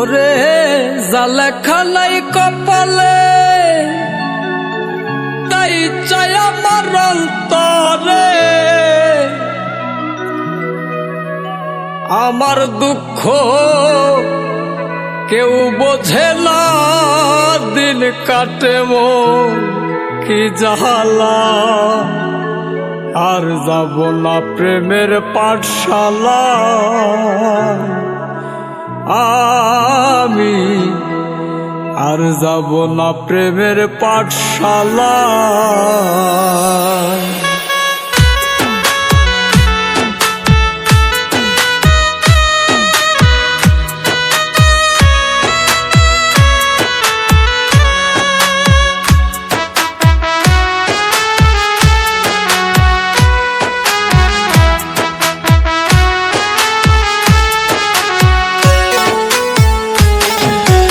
ওরে জালেখালাই কপালে, তাই চাই আমার অন্তরে। আমার দুঃখ কেউ বোঝে না, দিন কাটে মন কি জাহালা আর যাব না প্রেমের পাঠশালা আমি আর যাব না প্রেমের পাঠশালা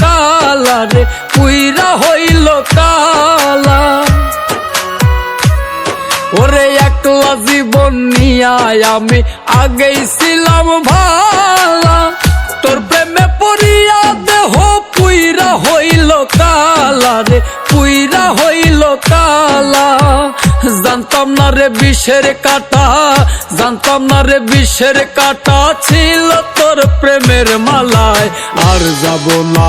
কালা রে পুইরা হইল কালা। ওরে একলা জীবন নিয়ায় আমি আগেই ছিলাম ভালা। তোর প্রেমে পড়িয়া দেহ পুইরা হইল কালা রে পুইরা হইল কালা। জানতাম না রে বিষের কাটা, জানতাম না রে বিষের কাটা ছিল তোর প্রেমের মালায়। আর যাব না,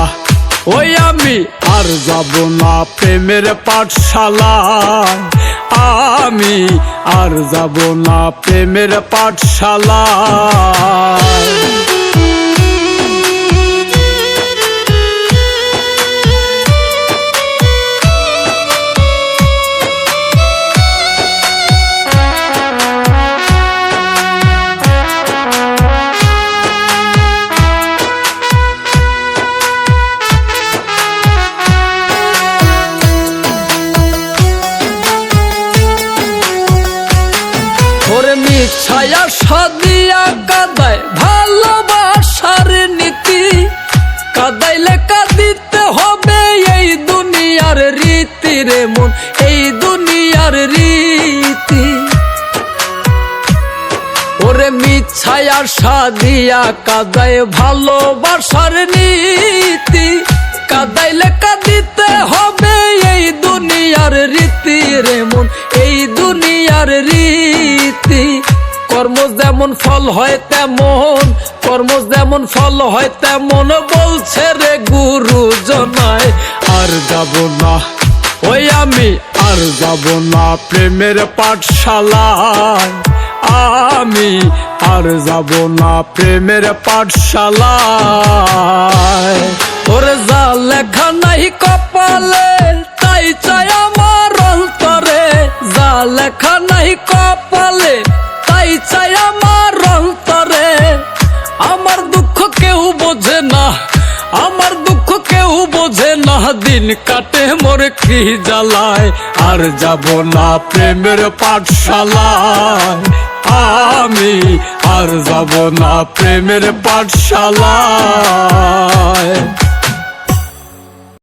ওই আমি আর যাব না প্রেমের পাঠশালায়। আমি আর যাব না প্রেমের পাঠশালায়। মিছায়া সাদিয়া কাদায় ভালোবাসার নীতি। কাদাইলে কাঁদিতে হবে এই দুনিয়ার রীতি রে মন, এই দুনিয়ার রীতি। ওরে মিছায়া সাদিয়া কাদায় ভালোবাসার নীতি। কর্ম যেমন ফল হয় তেমন, কর্ম যেমন ফল হয় তেমন বলছে রে গুরু জনায়, আর যাব না। ওই আমি আর যাব না প্রেমের পাঠশালায়। আমি আর যাব না প্রেমের পাঠশালায়। ওরে যা লেখা নাই কপালে, তাই চাই আমার অন্তরে। যা লেখা নাই কপালে আমার দুঃখ কেউ বোঝে না, দিন কাটে মোর কি জ্বালায়। আর যাব না প্রেমের পাঠশালায়। আমি আর যাব না প্রেমের পাঠশালায়।